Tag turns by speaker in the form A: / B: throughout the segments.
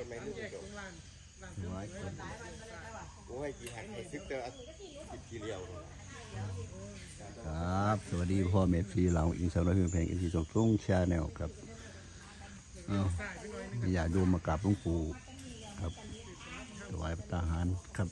A: คนไหมลูกจบ
B: ร้อยคน
A: โอ้ยกี่หักไอ้ซึกเตอร์กินกี่เลียว
B: ครับ สวัสดีพ่อเมฟซีเราอินสตาแกรมเพลงอินทีสงทุ่งชาแนลครับอ้าอยากดูมากราบหลวงปู่ครับถวายพระทหารครับ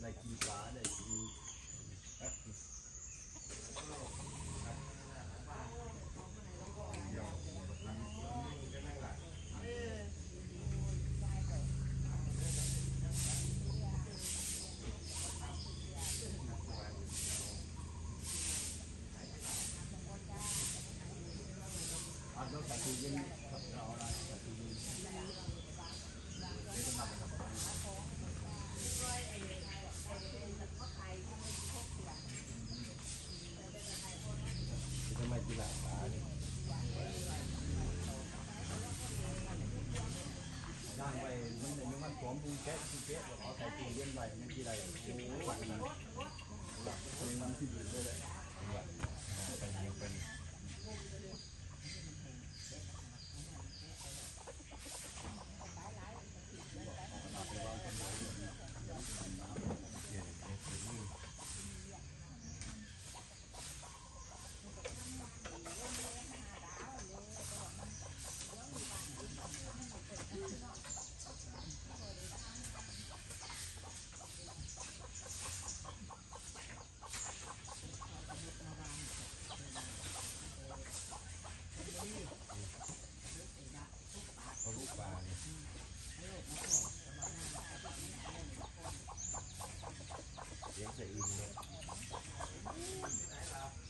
B: ได้กีปลาได้กี
A: ทำไมกีฬาปลาเนี่ย
B: ย่างไปมันในมันสวมปูแก๊สปูแก๊สแล้วเขาใส่ตู้เย็น ไว้มัน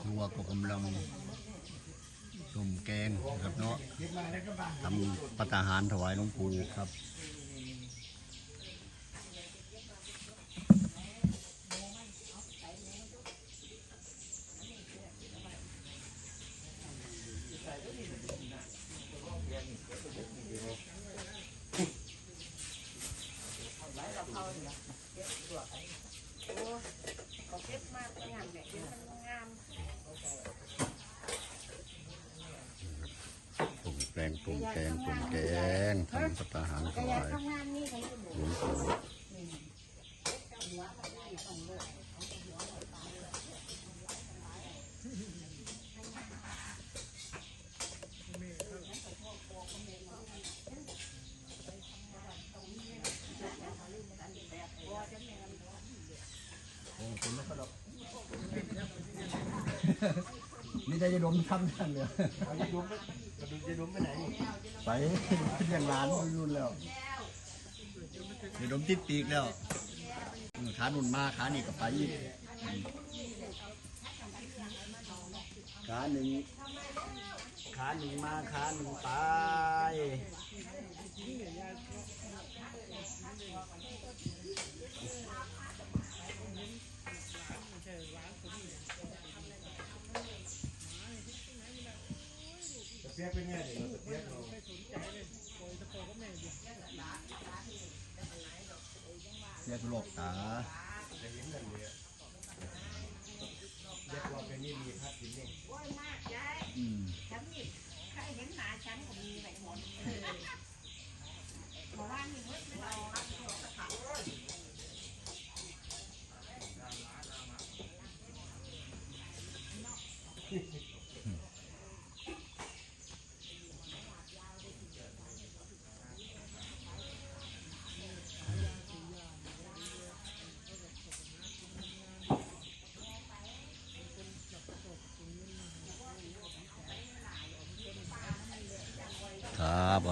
B: ครัวก็กำลังต้มแกงครับเนาะทำปัตหารถวายหลวงปู่ครับ
C: เก็บมากงามเนี่ยเดี๋ยวมันงาม
B: ต้ มแกงต้มแกงต้มแกงทำปัตหารถ
C: แต่อยาวา
B: ย
C: ทำงานนี่เขาจะบอก
B: หลวงปู่นี่จะจะดมทำทันเลย
A: เอ จะดุมไปกระดุมจะดุมไปไหนนี่
B: ไปอย่างร้านรุ่นแล้วจะดมติดปีกแล้วขาหนุนมาขานี่ก็ไปอีกขาหนึ่งขาหนึ่งมาขาหนึ่งไป
A: ตะเปียกเป็นไงเดี๋ยวตะเปียกเรา
D: เรียกโรคตา
A: จะเห็นนั่นเลยเรียกว่าเป็นนี่มีพัดกินเนี่ย
B: โอ้ยมากยาย
D: อืม
B: ฉันนี่ใครเห็นหมาฉันก็มีไปหมดบอกว่านี่มืดไม่เอา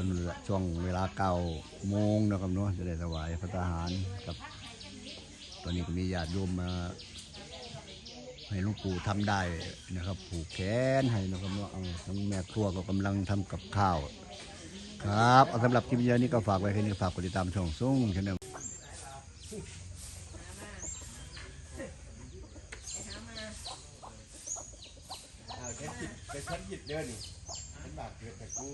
D: ครับเอาละช่วงเวลาเก้าโมงนะครับเนาะจะได้ถวายพระทหารกับ ตอนนี้ก็มีญาติโยมมา ให้หลวงปู่ทำได้นะครับ ผูกแขนให้นะครับเนาะเอาทั้งแม่ครัวก็กำลังทำกับข้าว ครับเอาสำหรับคลิปนี้นี่ก็ฝากไว้แค่นี้ฝากกดติดตามช่องส่งชแนล
A: เอาฉันผิดไปฉันผิดเด้อนี่ฉันบาดเกิดแต่กู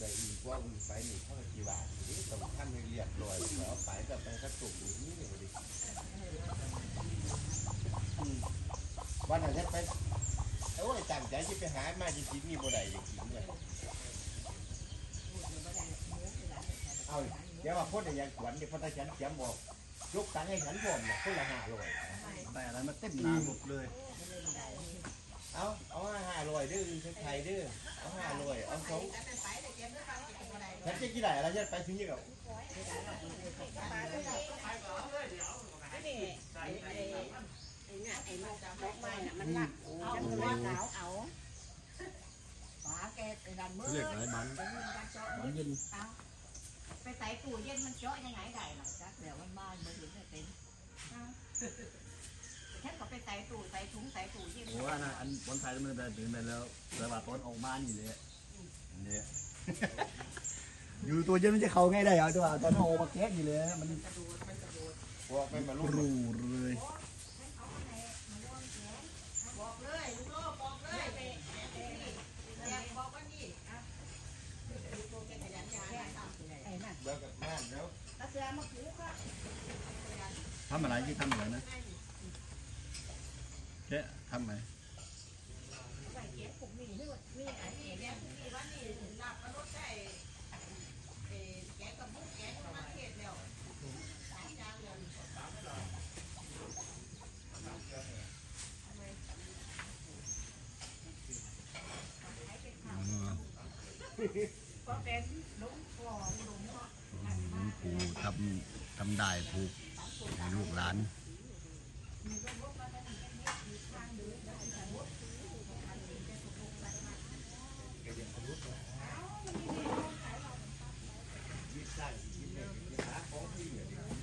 A: ได้อีกว่ามึงไปนี่เท่ากี่บาทนี่ต้องทำให้เรียบร้อยแล้วไปแบบไปกระตุกอยู่นี่เลยดิอืมวันนั้นฉันไปโอ้ยตั้งใจจะไปหามาจริงๆนี่บ่ได้จริงเลยเอาเดี๋ยวว่าคนอย่างขวัญเนี่ยวพระตาฉันเขียนบอกยกตังให้ฉันผมเนี่ยคนละห้าร้อย
D: แต่อะไรมาเต็มหนาหมดเลย
A: เอาเอาห้าร้อยเด้อไทยเด้อเอาห้าร้อยเอาสองฉันจะกี่ได้อะไรฉันไปถึงยี่กับ
B: นี่ไอ้ไอ้ไอ้เนี่ยไอ้นกดอกไม้น่ะมันหลาวเอาฝาแกไปดันมือ
D: เรียกอะไรมัน
B: ไปยิงเจาะ
D: มันย็น
B: เอาไปใส่ตู้เย็นมันเจาะยังไงได้หรอจ๊ะเดี๋ยวมันบ้านมันเห็นไม่เป็น ฉันก็ไปใส่ตู้ใส่ถุงใส่ตู้เย็น
D: โอ้อันนั้นอันบนไทยมันได้ถึงไปแล้วแต่ว่าตอนออกมานี่เลยเนี่ยอยู่ตัวเย็นมันจะเข้าไงได้เหรอตัวตอนออกมาแก๊กนี่เลยมัน
A: พวกไม่มาลูก
D: รูเลย
B: บอกเลยลูกโลกบอกเลยไปแกบอกว่านี่อะไอ้นั่น
A: แล้วกับบ้านแล้ว
B: เอาเสือมาผูกอะ
D: ทำอะไรที่ทำอะไรนะ
B: เป็นหลวงพ่อหลวงพ่อปู่ทำทำได้ผูกให้ลูกหลานได้ยินเลยหาขอ
D: งที่เหลื
B: อ